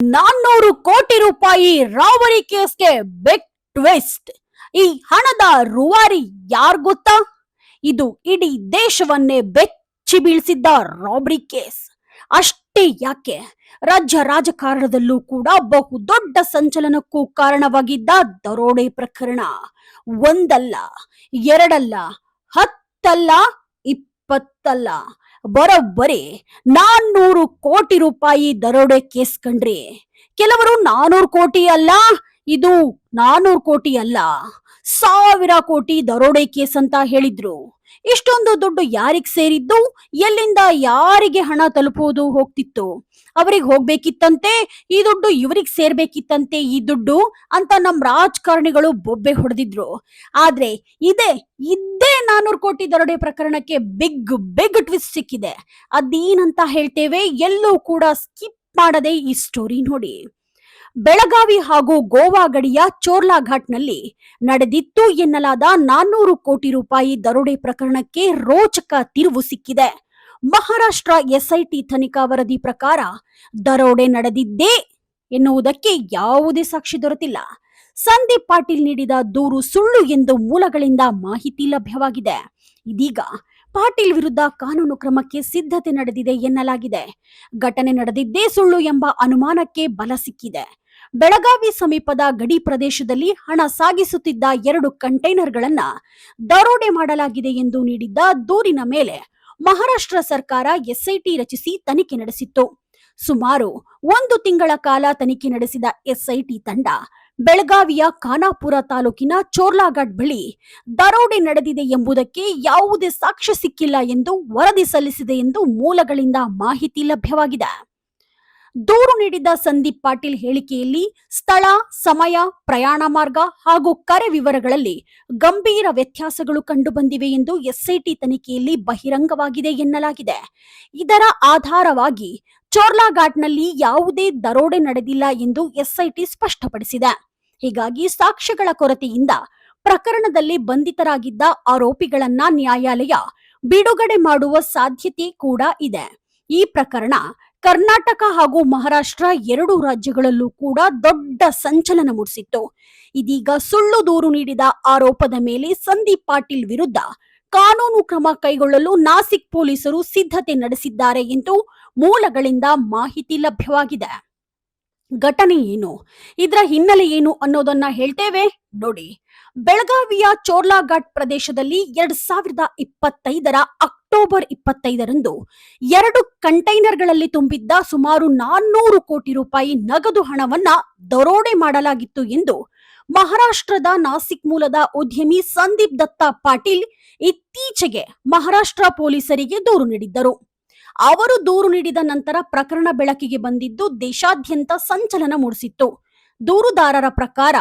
ನಾನ್ನೂರು ಕೋಟಿ ರೂಪಾಯಿ ರಾಬರಿ ಕೇಸ್ಗೆ ಬಿಗ್ ಟ್ವಿಸ್ಟ್ ಈ ಹಣದ ರುವಾರಿ ಯಾರ್ ಗೊತ್ತಾ? ಇದು ಇಡೀ ದೇಶವನ್ನೇ ಬೆಚ್ಚಿ ಬೀಳಿಸಿದ್ದ ರಾಬರಿ ಕೇಸ್. ಅಷ್ಟೇ ಯಾಕೆ? ರಾಜ್ಯ ರಾಜಕಾರಣದಲ್ಲೂ ಕೂಡ ಬಹು ದೊಡ್ಡ ಸಂಚಲನಕ್ಕೂ ಕಾರಣವಾಗಿದ್ದ ದರೋಡೆ ಪ್ರಕರಣ. ಒಂದಲ್ಲ, ಎರಡಲ್ಲ, ಹತ್ತಲ್ಲ, ಇಪ್ಪತ್ತಲ್ಲ. ಬರೋಬ್ಬರಿ ನಾನ್ನೂರು ಕೋಟಿ ರೂಪಾಯಿ ದರೋಡೆ ಕೇಸ್ ಕಂಡ್ರಿ ಕೆಲವರು ನಾನೂರು ಕೋಟಿ ಅಲ್ಲ, ಇದು ನಾನೂರು ಕೋಟಿ ಅಲ್ಲ, ಸಾವಿರ ಕೋಟಿ ದರೋಡೆ ಕೇಸ್ ಅಂತ ಹೇಳಿದ್ರು. ಇಷ್ಟೊಂದು ದುಡ್ಡು ಯಾರಿಗ್ ಸೇರಿದ್ದು? ಎಲ್ಲಿಂದ ಯಾರಿಗೆ ಹಣ ತಲುಪುವುದು ಹೋಗ್ತಿತ್ತು? ಅವರಿಗೆ ಹೋಗ್ಬೇಕಿತ್ತಂತೆ? ಈ ದುಡ್ಡು ಇವರಿಗೆ ಸೇರ್ಬೇಕಿತ್ತಂತೆ ಈ ದುಡ್ಡು? ಅಂತ ನಮ್ ರಾಜಕಾರಣಿಗಳು ಬೊಬ್ಬೆ ಹೊಡೆದಿದ್ರು. ಆದ್ರೆ ಇದೇ ಇದ್ದೇ ನಾನೂರು ಕೋಟಿ ದರೋಡೆ ಪ್ರಕರಣಕ್ಕೆ ಬಿಗ್ ಬಿಗ್ ಟ್ವಿಸ್ಟ್ ಸಿಕ್ಕಿದೆ. ಅದೇನಂತ ಹೇಳ್ತೇವೆ ಎಲ್ಲೂ ಕೂಡ ಸ್ಕಿಪ್ ಮಾಡದೆ ಈ ಸ್ಟೋರಿ ನೋಡಿ. ಬೆಳಗಾವಿ ಹಾಗೂ ಗೋವಾ ಗಡಿಯ ಚೋರ್ಲಾ ಘಾಟ್ನಲ್ಲಿ ನಡೆದಿತ್ತು ಎನ್ನಲಾದ ನಾನ್ನೂರು ಕೋಟಿ ರೂಪಾಯಿ ದರೋಡೆ ಪ್ರಕರಣಕ್ಕೆ ರೋಚಕ ತಿರುವು ಸಿಕ್ಕಿದೆ. ಮಹಾರಾಷ್ಟ್ರ ಎಸ್ಐಟಿ ತನಿಖಾ ವರದಿ ಪ್ರಕಾರ ದರೋಡೆ ನಡೆದಿದ್ದೇ ಎನ್ನುವುದಕ್ಕೆ ಯಾವುದೇ ಸಾಕ್ಷಿ ದೊರೆತಿಲ್ಲ. ಸಂದೀಪ್ ಪಾಟೀಲ್ ನೀಡಿದ ದೂರು ಸುಳ್ಳು ಎಂದು ಮೂಲಗಳಿಂದ ಮಾಹಿತಿ ಲಭ್ಯವಾಗಿದೆ. ಇದೀಗ ಪಾಟೀಲ್ ವಿರುದ್ಧ ಕಾನೂನು ಕ್ರಮಕ್ಕೆ ಸಿದ್ಧತೆ ನಡೆದಿದೆ ಎನ್ನಲಾಗಿದೆ. ಘಟನೆ ನಡೆದಿದ್ದೇ ಸುಳ್ಳು ಎಂಬ ಅನುಮಾನಕ್ಕೆ ಬಲ ಸಿಕ್ಕಿದೆ. ಬೆಳಗಾವಿ ಸಮೀಪದ ಗಡಿ ಪ್ರದೇಶದಲ್ಲಿ ಹಣ ಸಾಗಿಸುತ್ತಿದ್ದ ಎರಡು ಕಂಟೈನರ್ಗಳನ್ನ ದರೋಡೆ ಮಾಡಲಾಗಿದೆ ಎಂದು ನೀಡಿದ್ದ ದೂರಿನ ಮೇಲೆ ಮಹಾರಾಷ್ಟ್ರ ಸರ್ಕಾರ ಎಸ್ಐಟಿ ರಚಿಸಿ ತನಿಖೆ ನಡೆಸಿತ್ತು. ಸುಮಾರು ಒಂದು ತಿಂಗಳ ಕಾಲ ತನಿಖೆ ನಡೆಸಿದ ಎಸ್ಐಟಿ ತಂಡ ಬೆಳಗಾವಿಯ ಖಾನಾಪುರ ತಾಲೂಕಿನ ಚೋರ್ಲಾಘಾಟ್ ಬಳಿ ದರೋಡೆ ನಡೆದಿದೆ ಎಂಬುದಕ್ಕೆ ಯಾವುದೇ ಸಾಕ್ಷ್ಯ ಸಿಕ್ಕಿಲ್ಲ ಎಂದು ವರದಿ ಸಲ್ಲಿಸಿದೆ ಎಂದು ಮೂಲಗಳಿಂದ ಮಾಹಿತಿ ಲಭ್ಯವಾಗಿದೆ. ದೂರು ನೀಡಿದ ಸಂದೀಪ್ ಪಾಟೀಲ್ ಹೇಳಿಕೆಯಲ್ಲಿ ಸ್ಥಳ, ಸಮಯ, ಪ್ರಯಾಣ ಮಾರ್ಗ ಹಾಗೂ ಕರೆ ವಿವರಗಳಲ್ಲಿ ಗಂಭೀರ ವ್ಯತ್ಯಾಸಗಳು ಕಂಡುಬಂದಿವೆ ಎಂದು ಎಸ್ಐಟಿ ತನಿಖೆಯಲ್ಲಿ ಬಹಿರಂಗವಾಗಿದೆ ಎನ್ನಲಾಗಿದೆ. ಇದರ ಆಧಾರವಾಗಿ ಚೋರ್ಲಾಘಾಟ್ನಲ್ಲಿ ಯಾವುದೇ ದರೋಡೆ ನಡೆದಿಲ್ಲ ಎಂದು ಎಸ್ಐಟಿ ಸ್ಪಷ್ಟಪಡಿಸಿದೆ. ಹೀಗಾಗಿ ಸಾಕ್ಷ್ಯಗಳ ಕೊರತೆಯಿಂದ ಪ್ರಕರಣದಲ್ಲಿ ಬಂಧಿತರಾಗಿದ್ದ ಆರೋಪಿಗಳನ್ನ ನ್ಯಾಯಾಲಯ ಬಿಡುಗಡೆ ಮಾಡುವ ಸಾಧ್ಯತೆ ಕೂಡ ಇದೆ. ಈ ಪ್ರಕರಣ ಕರ್ನಾಟಕ ಹಾಗೂ ಮಹಾರಾಷ್ಟ್ರ ಎರಡು ರಾಜ್ಯಗಳಲ್ಲೂ ಕೂಡ ದೊಡ್ಡ ಸಂಚಲನ ಮೂಡಿಸಿತ್ತು. ಇದೀಗ ಸುಳ್ಳು ದೂರು ನೀಡಿದ ಆರೋಪದ ಮೇಲೆ ಸಂದೀಪ್ ಪಾಟೀಲ್ ವಿರುದ್ಧ ಕಾನೂನು ಕ್ರಮ ಕೈಗೊಳ್ಳಲು ನಾಸಿಕ್ ಪೊಲೀಸರು ಸಿದ್ಧತೆ ನಡೆಸಿದ್ದಾರೆ ಎಂದು ಮೂಲಗಳಿಂದ ಮಾಹಿತಿ ಲಭ್ಯವಾಗಿದೆ. ಘಟನೆ ಏನು? ಇದರ ಹಿನ್ನೆಲೆ ಏನು ಅನ್ನೋದನ್ನ ಹೇಳ್ತೇವೆ ನೋಡಿ. ಬೆಳಗಾವಿಯ ಚೋರ್ಲಾಘಾಟ್ ಪ್ರದೇಶದಲ್ಲಿ ಎರಡ್ ಸಾವಿರದ ಇಪ್ಪತ್ತೈದರ ಅಕ್ಟೋಬರ್ ಇಪ್ಪತ್ತೈದರಂದು ಎರಡು ಕಂಟೈನರ್ಗಳಲ್ಲಿ ತುಂಬಿದ್ದ ಸುಮಾರು ನಾನ್ನೂರು ಕೋಟಿ ರೂಪಾಯಿ ನಗದು ಹಣವನ್ನ ದರೋಡೆ ಮಾಡಲಾಗಿತ್ತು ಎಂದು ಮಹಾರಾಷ್ಟ್ರದ ನಾಸಿಕ್ ಮೂಲದ ಉದ್ಯಮಿ ಸಂದೀಪ್ ದತ್ತ ಪಾಟೀಲ್ ಇತ್ತೀಚೆಗೆ ಮಹಾರಾಷ್ಟ್ರ ಪೊಲೀಸರಿಗೆ ದೂರು ನೀಡಿದ್ದರು. ಅವರು ದೂರು ನೀಡಿದ ನಂತರ ಪ್ರಕರಣ ಬೆಳಕಿಗೆ ಬಂದಿದ್ದು ದೇಶಾದ್ಯಂತ ಸಂಚಲನ ಮೂಡಿಸಿತ್ತು. ದೂರುದಾರರ ಪ್ರಕಾರ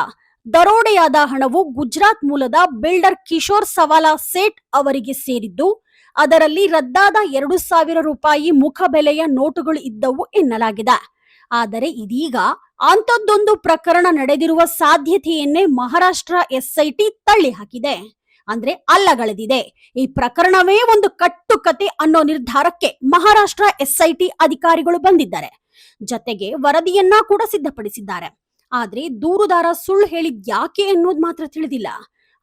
ದರೋಡೆಯಾದ ಹಣವು ಗುಜರಾತ್ ಮೂಲದ ಬಿಲ್ಡರ್ ಕಿಶೋರ್ ಸವಾಲಾ ಸೇಠ್ ಅವರಿಗೆ ಸೇರಿದ್ದು ಅದರಲ್ಲಿ ರದ್ದಾದ ಎರಡು ಸಾವಿರ ರೂಪಾಯಿ ಮುಖಬೆಲೆಯ ನೋಟುಗಳು ಇದ್ದವು ಎನ್ನಲಾಗಿದೆ. ಆದರೆ ಇದೀಗ ಅಂಥದ್ದೊಂದು ಪ್ರಕರಣ ನಡೆದಿರುವ ಸಾಧ್ಯತೆಯನ್ನೇ ಮಹಾರಾಷ್ಟ್ರ ಎಸ್ಐಟಿ ತಳ್ಳಿ ಹಾಕಿದೆ. ಅಂದ್ರೆ ಅಲ್ಲಗಳೆದಿದೆ. ಈ ಪ್ರಕರಣವೇ ಒಂದು ಕಟ್ಟುಕತೆ ಅನ್ನೋ ನಿರ್ಧಾರಕ್ಕೆ ಮಹಾರಾಷ್ಟ್ರ ಎಸ್ಐಟಿ ಅಧಿಕಾರಿಗಳು ಬಂದಿದ್ದಾರೆ. ಜತೆಗೆ ವರದಿಯನ್ನ ಕೂಡ ಸಿದ್ಧಪಡಿಸಿದ್ದಾರೆ. ಆದ್ರೆ ದೂರುದಾರ ಸುಳ್ಳು ಹೇಳಿದ್ ಯಾಕೆ ಅನ್ನೋದು ಮಾತ್ರ ತಿಳಿದಿಲ್ಲ.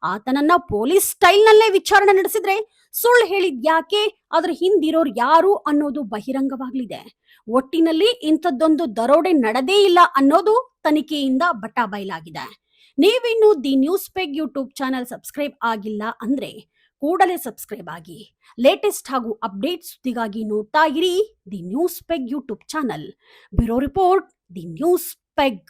ಆತನನ್ನ ಪೊಲೀಸ್ ಸ್ಟೈಲ್ ನಲ್ಲೇ ವಿಚಾರಣೆ ನಡೆಸಿದ್ರೆ ಸುಳ್ಳು ಹೇಳಿದ್ ಯಾಕೆ? ಅದ್ರ ಹಿಂದಿರೋರು ಯಾರು ಅನ್ನೋದು ಬಹಿರಂಗವಾಗ್ಲಿದೆ. ಒಟ್ಟಿನಲ್ಲಿ ಇಂಥದ್ದೊಂದು ದರೋಡೆ ನಡೆದೇ ಇಲ್ಲ ಅನ್ನೋದು ತನಿಖೆಯಿಂದ ಬಟಾ ಬಯಲಾಗಿದೆ. ನೀವಿನ್ನು the news peg YouTube channel subscribe ಆಗಿಲ್ಲ ಅಂದ್ರೆ ಕೂಡಲೇ ಸಬ್ಸ್ಕ್ರೈಬ್ ಆಗಿ. ಲೇಟೆಸ್ಟ್ ಹಾಗೂ ಅಪ್ಡೇಟ್ ಸುದ್ದಿಗಾಗಿ ನೋಡ್ತಾ ಇರಿ the news peg YouTube channel. Bureau report the news peg.